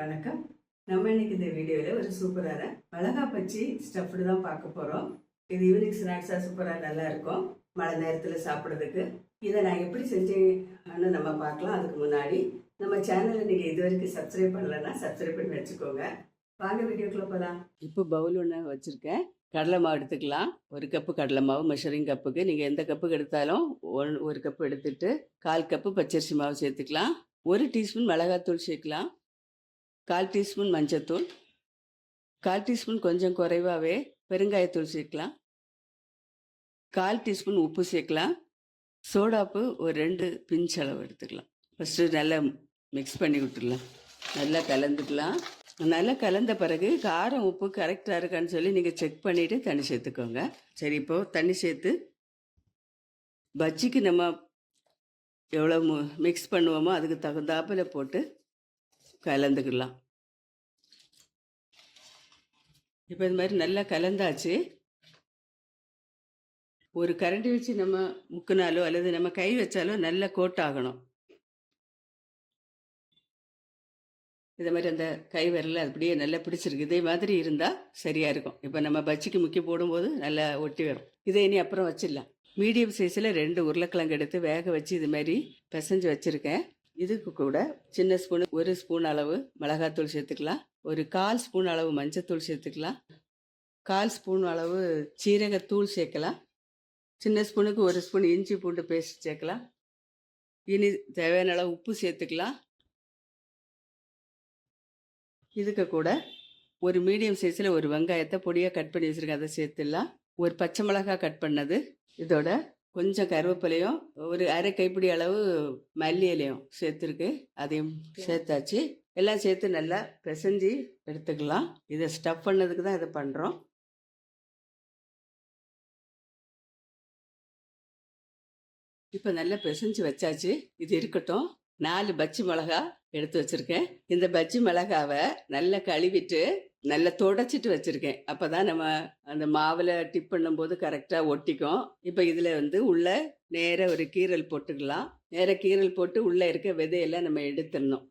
வணக்கம். நம்ம இன்னைக்கு இந்த வீடியோவில் ஒரு சூப்பரான மிளகா பச்சி ஸ்டஃப்டு தான் பார்க்க போகிறோம் இது ஈவினிங் ஸ்நாக்ஸாக சூப்பராக நல்லா இருக்கும். மழை நேரத்தில் சாப்பிட்றதுக்கு. இதை நான் எப்படி செஞ்சேன்னு நம்ம பார்க்கலாம். அதுக்கு முன்னாடி நம்ம சேனலை நீங்கள் இது வரைக்கும் சப்ஸ்கிரைப் பண்ணலைன்னா சப்ஸ்கிரைப் பண்ணி வச்சுக்கோங்க. வாங்க வீடியோக்குள்ளே போகலாம் இப்போ பவுல் ஒன்று வச்சுருக்கேன். கடலை மாவு எடுத்துக்கலாம். ஒரு கப்பு கடலை மாவு மெஷரிங் கப்புக்கு நீங்கள் எந்த கப்புக்கு எடுத்தாலும் ஒன் ஒரு கப்பு எடுத்துட்டு கால் கப்பு பச்சரிசி மாவு சேர்த்துக்கலாம். ஒரு டீஸ்பூன் மிளகாத்தூள் சேர்க்கலாம். கால் டீஸ்பூன் மஞ்சத்தூள். கால் டீஸ்பூன் கொஞ்சம் குறைவாகவே பெருங்காயத்தூள் சேர்க்கலாம். கால் டீஸ்பூன் உப்பு சேர்க்கலாம். சோடாப்பு ஒரு ரெண்டு பிஞ்ச் அளவு எடுத்துக்கலாம். ஃபஸ்ட்டு நல்லா மிக்ஸ் பண்ணி விட்டுடலாம். நல்லா கலந்துக்கலாம். நல்லா கலந்த பிறகு காரம் உப்பு கரெக்டாக இருக்கான்னு சொல்லி நீங்கள் செக் பண்ணிவிட்டு தண்ணி சேர்த்துக்கோங்க. சரி இப்போது தண்ணி சேர்த்து பஜ்ஜிக்கு நம்ம எவ்வளோ மிக்ஸ் பண்ணுவோமோ அதுக்கு தகுந்தாப்பில் போட்டு கலந்துக்கலாம் இப்போ இது மாதிரி நல்லா கலந்தாச்சு. ஒரு கரண்டி வச்சு நம்ம முக்குனாலோ அல்லது நம்ம கை வச்சாலோ நல்லா கோட் ஆகணும். இதே மாதிரி அந்த கை விரல அப்படியே நல்லா பிடிச்சிருக்கு. இதே மாதிரி இருந்தால் சரியாக இருக்கும். இப்போ நம்ம பஜ்ஜிக்கு முக்கி போடும்போது நல்லா ஒட்டி வரும். இதை இனி அப்புறம் வச்சிடலாம். மீடியம் சைஸில் ரெண்டு உருளைக்கிழங்கு எடுத்து வேக வச்சு இது மாதிரி பிசைஞ்சு வச்சுருக்கேன். இதுக்கு கூட சின்ன ஸ்பூனு ஒரு ஸ்பூன் அளவு மிளகாத்தூள் சேர்த்துக்கலாம். ஒரு கால் ஸ்பூன் அளவு மஞ்சத்தூள் சேர்த்துக்கலாம். கால் ஸ்பூன் அளவு சீரகத்தூள் சேர்க்கலாம். சின்ன ஸ்பூனுக்கு ஒரு ஸ்பூன் இஞ்சி பூண்டு பேஸ்ட் சேர்க்கலாம். இனி தேவையான அளவு உப்பு சேர்த்துக்கலாம். இதுக்கு கூட ஒரு மீடியம் சைஸில் ஒரு வெங்காயத்தை பொடியாக கட் பண்ணி வச்சுருக்கேன். அதை சேர்த்துடலாம். ஒரு பச்சை மிளகாய் கட் பண்ணது. இதோட கொஞ்சம் கருவேப்பிலையும் ஒரு அரை கைப்பிடி அளவு மல்லி இலையும் சேர்த்துருக்கு. அதையும் சேர்த்தாச்சு. எல்லாம் சேர்த்து நல்லா பிசைஞ்சு எடுத்துக்கலாம். இதை ஸ்டஃப் பண்ணதுக்கு தான் இதை பண்ணுறோம் இப்போ நல்லா பிசைஞ்சு வச்சாச்சு. இது இருக்கட்டும். நாலு பச்சி மிளகா எடுத்து வச்சுருக்கேன். இந்த பஜ்ஜி மிளகாவை நல்லா கழுவிட்டு நல்லா தொடச்சிட்டு வச்சுருக்கேன். அப்போ தான் நம்ம அந்த மாவில் டிப் பண்ணும்போது கரெக்டாக ஒட்டிக்கும். இப்போ இதில் வந்து உள்ள நேர ஒரு கீரல் போட்டுக்கலாம். நேர கீரல் போட்டு உள்ளே இருக்க விதையெல்லாம் நம்ம எடுத்துடணும்.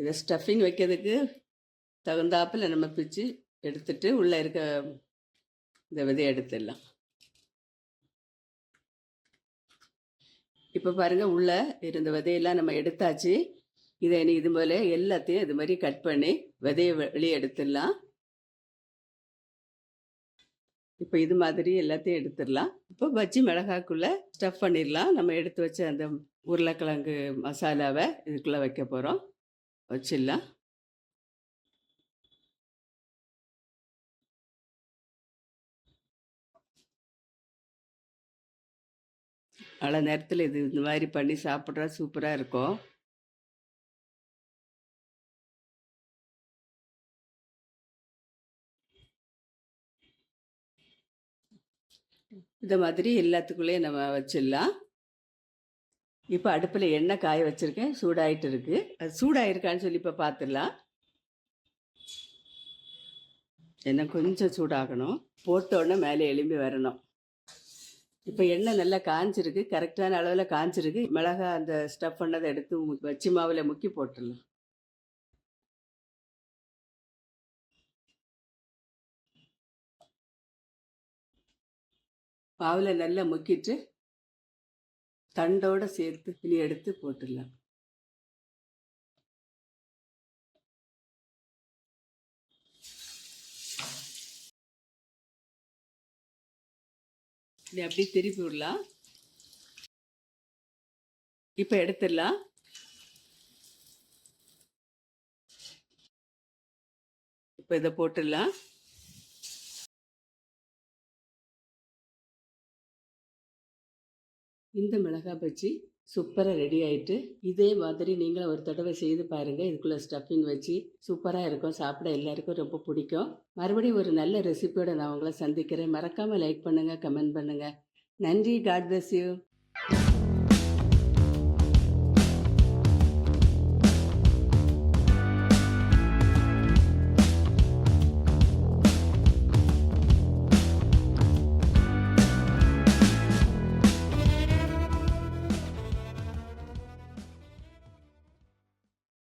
இதை ஸ்டஃபிங் வைக்கிறதுக்கு தகுந்தாப்பில் நம்ம பிச்சு எடுத்துட்டு உள்ளே இருக்க இந்த விதையை எடுத்துடலாம். இப்போ பாருங்கள் உள்ளே இருந்த விதையெல்லாம் நம்ம எடுத்தாச்சு. இதை இனி இது போல எல்லாத்தையும் இது மாதிரி கட் பண்ணி விதையை வெளியே எடுத்துடலாம். இப்போ இது மாதிரி எல்லாத்தையும் எடுத்துடலாம். இப்போ பஜ்ஜி மிளகாக்குள்ளே ஸ்டஃப் பண்ணிடலாம். நம்ம எடுத்து வச்ச அந்த உருளைக்கிழங்கு மசாலாவை இதுக்குள்ளே வைக்க போகிறோம் வச்சிடலாம். பல நேரத்தில் இது இந்த மாதிரி பண்ணி சாப்பிட்றா சூப்பராக இருக்கும். இந்த மாதிரி எல்லாத்துக்குள்ளேயும் நம்ம வச்சிடலாம். இப்போ அடுப்பில் எண்ணெய் காய வச்சுருக்கேன். சூடாயிட்டு இருக்கு. அது சூடாயிருக்கான்னு சொல்லி இப்போ பார்த்துடலாம் எண்ணெய் கொஞ்சம் சூடாகணும். போட்டோடனே மேலே எலும்பி வரணும். இப்போ எண்ணெய் நல்லா காஞ்சிருக்கு. கரெக்டான அளவில் காஞ்சிருக்கு. மிளகா அந்த ஸ்டஃப் பண்ணதை எடுத்து மு- வச்சி மாவில் முக்கி போட்டுடலாம் மாவில் நல்லா முக்கிட்டு தண்டோடு சேர்த்து இனி எடுத்து போட்டுடலாம் இதை அப்படியே திருப்பி விடலாம். இப்போ எடுத்துடலாம். இப்போ இதை போட்டுடலாம். இந்த மிளகாய் பஜ்ஜி சூப்பராக ரெடி ஆயிட்டு இதே மாதிரி நீங்களும் ஒரு தடவை செய்து பாருங்கள் இதுக்குள்ளே ஸ்டஃபிங் வச்சு சூப்பராக இருக்கும். சாப்பிட எல்லாருக்கும் ரொம்ப பிடிக்கும். மறுபடியும் ஒரு நல்ல ரெசிபியோட நான் உங்களை சந்திக்கிறேன். மறக்காமல் லைக் பண்ணுங்கள் கமெண்ட் பண்ணுங்கள் நன்றி. God bless you